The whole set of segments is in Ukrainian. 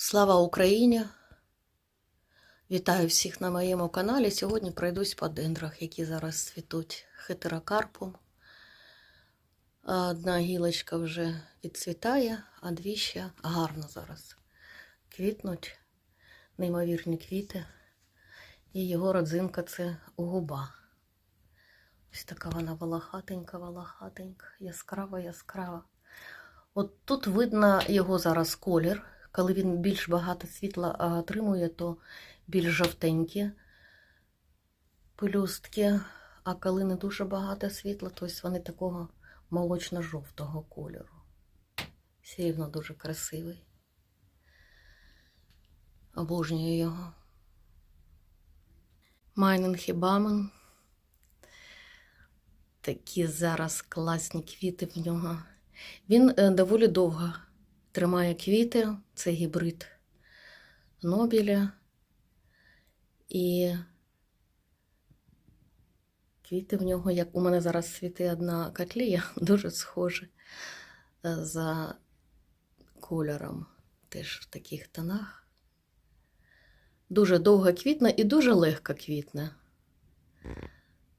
Слава Україні! Вітаю всіх на моєму каналі. Сьогодні пройдусь по дендрах, які зараз цвітуть хетерокарпом. Одна гілочка вже відцвітає, а дві ще гарно зараз квітнуть, неймовірні квіти. І його родзинка це губа. Ось така вона волохатенька, волохатенька, яскрава, яскрава. От тут видно його зараз колір. Коли він більш багато світла отримує, то більш жовтенькі пелюстки. А коли не дуже багато світла, то ось вони такого молочно-жовтого кольору. Все рівно дуже красивий. Обожнюю його. Майнинг і Бамен. Такі зараз класні квіти в нього. Він е, доволі довго тримає квіти, це гібрид Нобіля. І квіти в нього, як у мене зараз цвіти одна котлія, дуже схожі е, за кольором, теж в таких тонах. Дуже довго квітне і дуже легко квітне.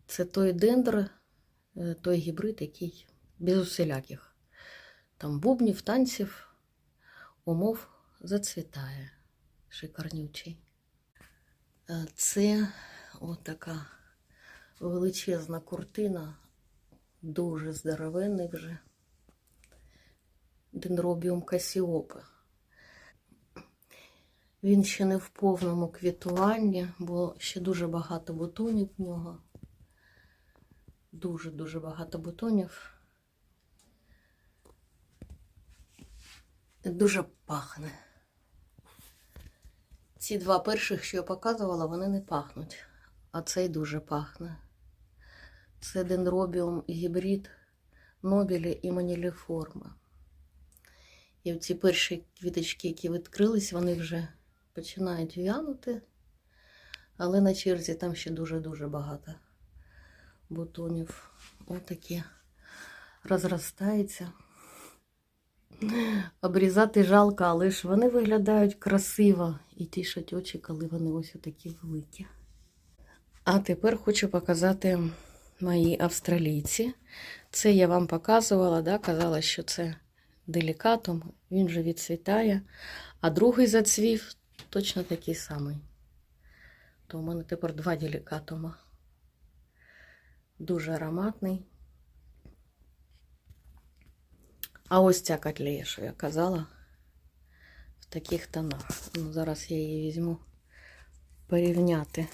Це той дендр, е, той гібрид, який без усіляких там бубнів, танців, умов зацвітає. Шикарнючий. Е, Це отака величезна куртина, дуже здоровенний вже. Денробіум касіопи. Він ще не в повному квітуванні, бо ще дуже багато бутонів в нього. Дуже-дуже багато бутонів. Дуже пахне. Ці два перших, що я показувала, вони не пахнуть, а цей дуже пахне. Це дендробіум гібрид Нобілі і маніліформа. І ці перші квіточки, які відкрились, вони вже починають в'янути, але на черзі там ще дуже-дуже багато бутонів. Отакі розростаються. Обрізати жалко, але ж вони виглядають красиво і тішать очі, коли вони ось такі великі. А тепер хочу показати мої австралійці. Це я вам показувала, да? казала, що це делікатом, він вже відцвітає. А другий зацвів точно такий самий. То у мене тепер два делікатума. Дуже ароматний. А ось ця котлея, що я казала, в таких тонах. Ну, зараз я її візьму порівняти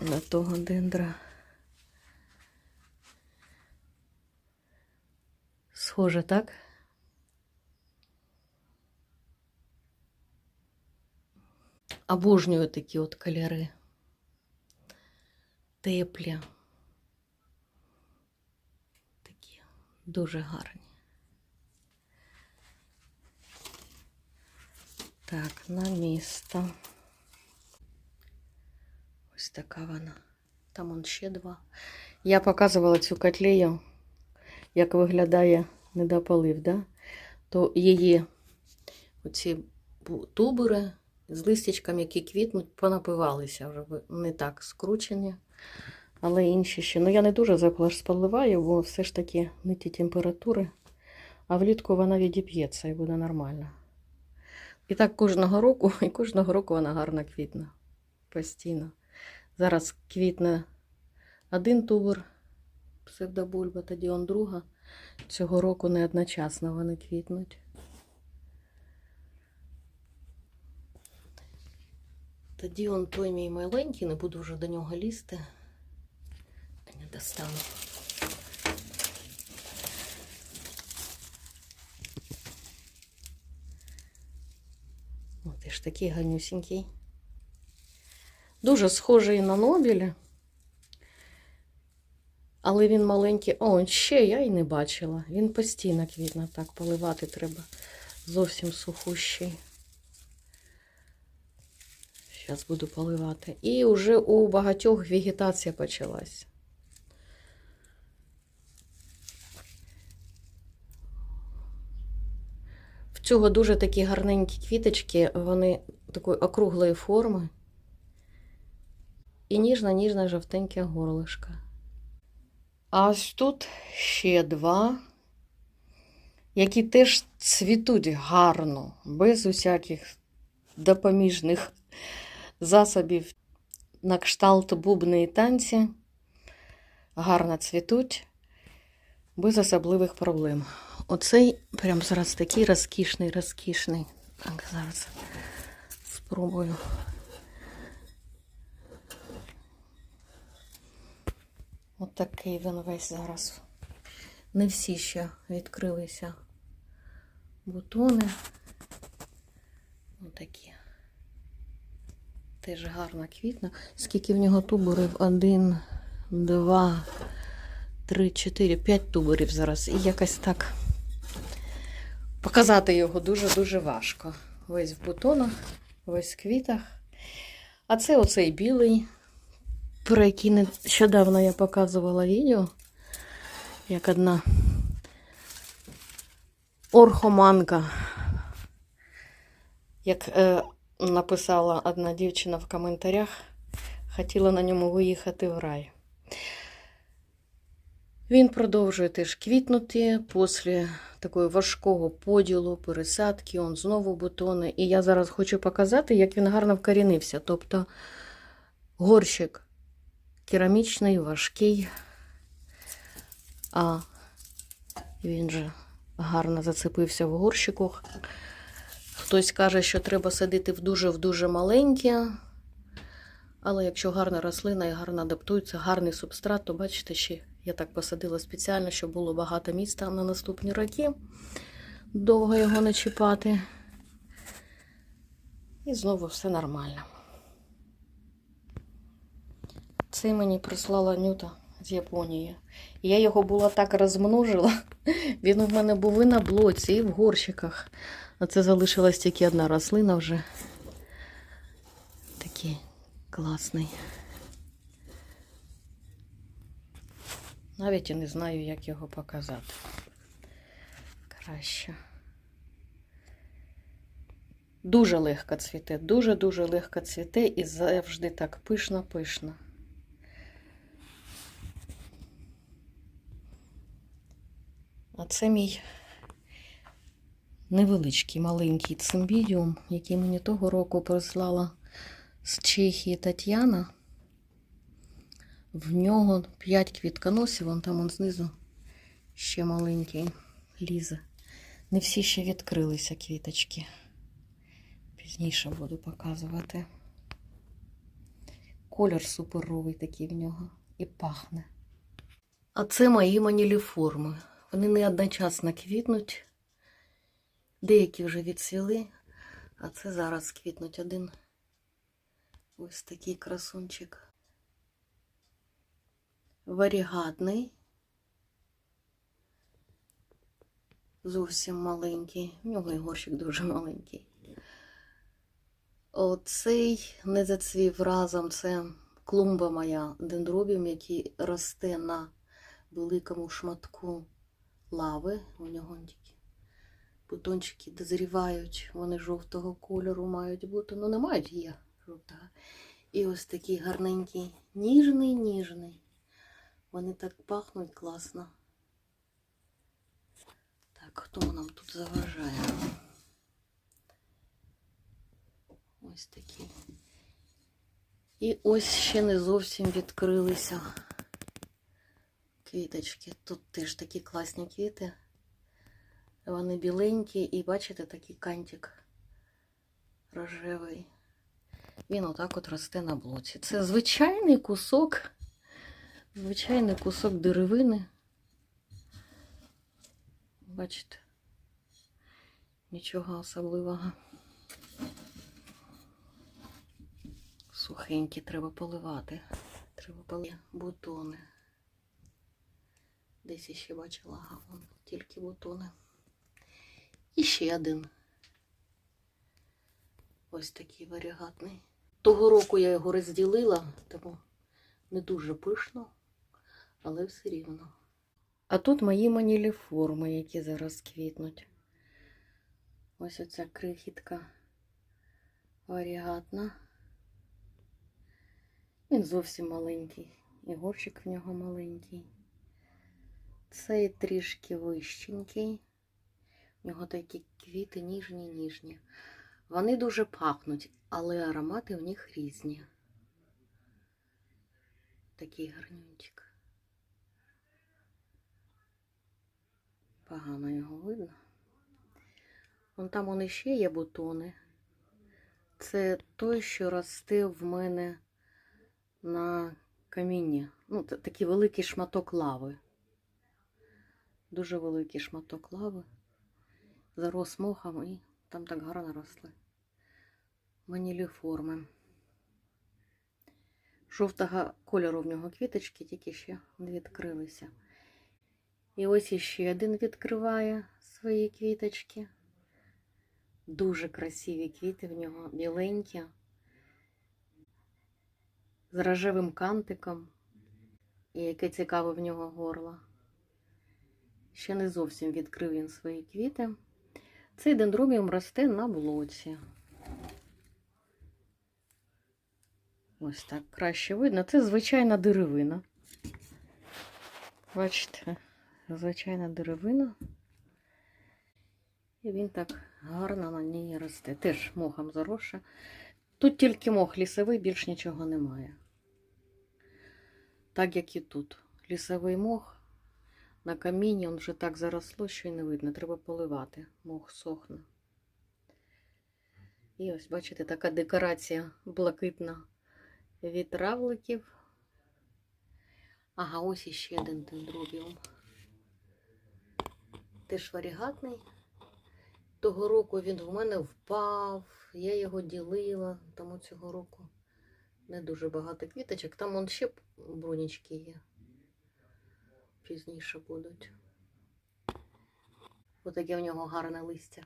до того дендра. Схоже, так? Обожнюю такі от кольори. Теплі. Такі дуже гарні. Так, на місто. Ось така вона. Там он ще два. Я показувала цю котлею, як виглядає недополив, да? то її оці тубури з листячками, які квітнуть, понапивалися вже не так скручені, але інші ще. Ну я не дуже заплаш спаливаю, бо все ж таки не ті температури, а влітку вона відіп'ється і буде нормально. І так кожного року, і кожного року вона гарно квітне. Постійно. Зараз квітне один тубор псевдобульба, тоді он друга. Цього року не одночасно вони квітнуть. Тоді он той мій маленький, не буду вже до нього лізти. Не достану. О, ти ж такий ганюсінький. Дуже схожий на Нобіля. Але він маленький. О, ще я й не бачила. Він постійно квітне, так поливати треба. Зовсім сухущий. Зараз буду поливати. І вже у багатьох вегетація почалась. В цього дуже такі гарненькі квіточки, вони такої округлої форми. І ніжна-ніжна жовтеньке горлишко. А ось тут ще два, які теж цвітуть гарно, без усяких допоміжних засобів на кшталт бубни і танці. Гарно цвітуть, без особливих проблем. Оцей прям зараз такий розкішний, розкішний. Так, зараз спробую. Отакий він весь зараз. Не всі ще відкрилися бутони. Отакі. Теж гарно квітне. Скільки в нього туборів? Один, два, три, чотири, п'ять туборів зараз. І якось так показати його дуже-дуже важко. Весь в бутонах, весь в квітах. А це оцей білий, про який нещодавно я показувала відео, як одна орхоманка, як е, написала одна дівчина в коментарях, хотіла на ньому виїхати в рай. Він продовжує теж квітнути після такого важкого поділу, пересадки, он знову бутони. І я зараз хочу показати, як він гарно вкорінився. Тобто горщик керамічний, важкий, а він же гарно зацепився в горщику. Хтось каже, що треба садити в дуже в дуже маленьке. Але якщо гарна рослина і гарно адаптується, гарний субстрат, то бачите, ще я так посадила спеціально, щоб було багато міста на наступні роки. Довго його не чіпати. І знову все нормально. Це мені прислала Нюта з Японії. Я його була так розмножила. Він у мене був і на блоці, і в горщиках. А це залишилась тільки одна рослина вже. Такий класний. Навіть і не знаю, як його показати. Краще. Дуже легко цвіте, дуже-дуже легко цвіте і завжди так пишно-пишно. А це мій невеличкий маленький цимбідіум, який мені того року прислала з Чехії Тетяна. В нього 5 квітконосів, вон там он знизу ще маленький лізе. Не всі ще відкрилися квіточки. Пізніше буду показувати. Колір суперовий такий в нього і пахне. А це мої маніліформи. Вони не одночасно квітнуть. Деякі вже відцвіли, а це зараз квітнуть один. Ось такий красунчик. Варігатний. Зовсім маленький. В нього і горщик дуже маленький. Оцей не зацвів разом. Це клумба моя дендробіум, який росте на великому шматку лави. У нього тільки бутончики дозрівають, вони жовтого кольору мають бути. Ну, не мають є жовтого. І ось такий гарненький, ніжний, ніжний. Вони так пахнуть класно. Так, хто нам тут заважає? Ось такі. І ось ще не зовсім відкрилися квіточки. Тут теж такі класні квіти. Вони біленькі і бачите такий кантик рожевий. Він отак от росте на блоці. Це звичайний кусок, звичайний кусок деревини. Бачите? Нічого особливого. Сухенькі треба поливати. Треба поливати бутони. Десь ще бачила, ага, вон, тільки бутони. І ще один. Ось такий варігатний. Того року я його розділила, тому не дуже пишно, але все рівно. А тут мої маніліформи, які зараз квітнуть. Ось оця крихітка варігатна. Він зовсім маленький. І горщик в нього маленький. Цей трішки вищенький. У нього такі квіти ніжні, ніжні. Вони дуже пахнуть, але аромати в них різні. Такий гарнючик. Погано його видно. Вон там он іще є бутони. Це той, що росте в мене на камінні. Ну, такий великий шматок лави. Дуже великий шматок лави. Зарос мохом і там так гарно росли. Маніліформи. Жовтого кольору в нього квіточки, тільки ще не відкрилися. І ось іще один відкриває свої квіточки. Дуже красиві квіти в нього, біленькі, з рожевим кантиком. І яке цікаве в нього горло. Ще не зовсім відкрив він свої квіти. Цей дендробіум росте на блоці. Ось так краще видно. Це звичайна деревина. Бачите, звичайна деревина. І він так гарно на ній росте. Теж мохом заросше. Тут тільки мох лісовий, більш нічого немає. Так як і тут. Лісовий мох на камінні він вже так заросло, що й не видно. Треба поливати. Мох сохне. І ось, бачите, така декорація блакитна від равликів. Ага, ось іще один дендробіум. Теж варігатний. Того року він в мене впав, я його ділила, тому цього року не дуже багато квіточок. Там он ще брунічки є. Пізніше будуть. Отаке в нього гарне листя.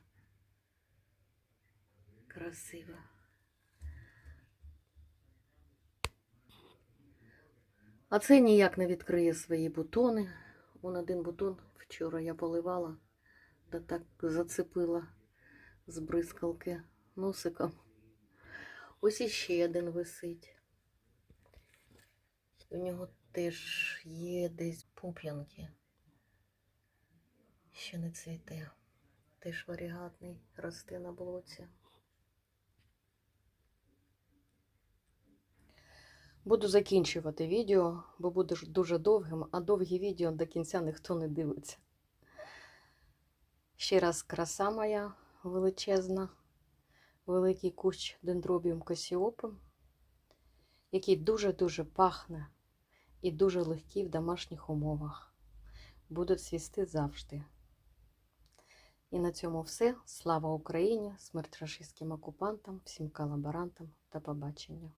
Красиве. А це ніяк не відкриє свої бутони. Он один бутон вчора я поливала, та так зацепила з бризкалки носиком. Ось іще один висить. У нього теж є десь пуп'янки. Ще не цвіте. Теж варігатний росте на блоці. Буду закінчувати відео, бо буде дуже довгим, а довгі відео до кінця ніхто не дивиться. Ще раз краса моя величезна, великий кущ дендробіум косіопи, який дуже-дуже пахне і дуже легкий в домашніх умовах. Буде цвісти завжди. І на цьому все. Слава Україні! Смерть рашистським окупантам, всім колаборантам та побачення!